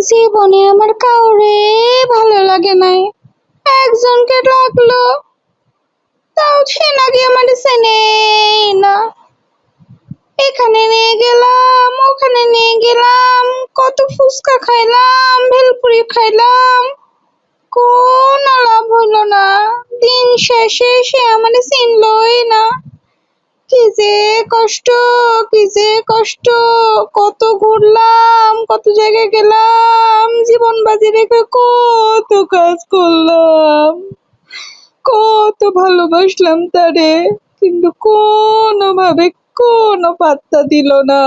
জীবনে আমার কাউরে ভালো লাগে নাই। একজনকে লাগল তাও সে নাকি আমার চেনেই না। এখানে নিয়ে গেলাম, ওখানে নিয়ে গেলাম, কত ফুচকা খাইলাম, ভেলপুরি খাইলাম। কোন লাভ হলো না। দিন শেষে সে আমার চিনলই না। কি যে কষ্ট, কি যে কষ্ট। কত ঘুরলাম, কত জায়গায় গেলাম, জীবন বাজি রেখে কত কাজ করলাম। কত ভালোবাসলাম তারে, কিন্তু কোনোভাবে কোনো পাত্তা দিল না।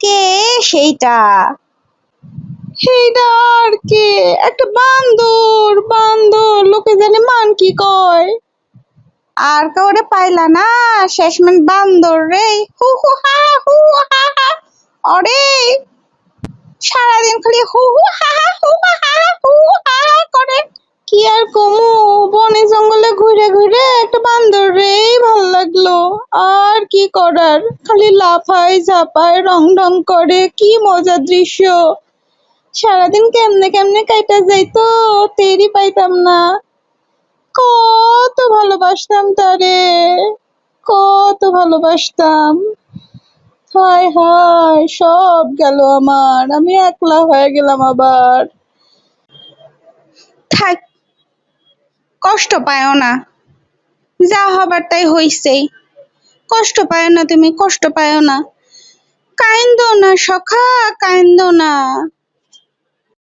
কে সেইটা? সেইটা আর কে? একটা বান্দর বান্দর, লোকে জানে মান কি কয়। আর কাউরে পাইলা না। শেষমেশ বান্দর রে। হু হু, হা হু, হা হা। অরে, সারাদিন খালি হু হু, হা হা, হু, হা হা, হু করে। কি আর কমু? বনে জঙ্গলে ঘুরে ঘুরে একটা বান্দর রেই ভালো লাগল। আর কি করার? খালি লাফায় ঝাপায়, রং ঢং করে। কি মজার দৃশ্য। সারাদিন কেমনে কেমনে কাইটা যাইতো, টেরই পাইতাম না। ভালোবাসতাম তারে, কত ভালোবাসতাম। হায় হায়, সব গেল আমার, আমি একলা হয়ে গেলাম আবার। থাক, কষ্ট পায়ও না। যা হবার তাই হইছেই। কষ্ট পায় না তুমি, কষ্ট পায়ও না। কাইন্দো না, সখা, কাইন্দো না।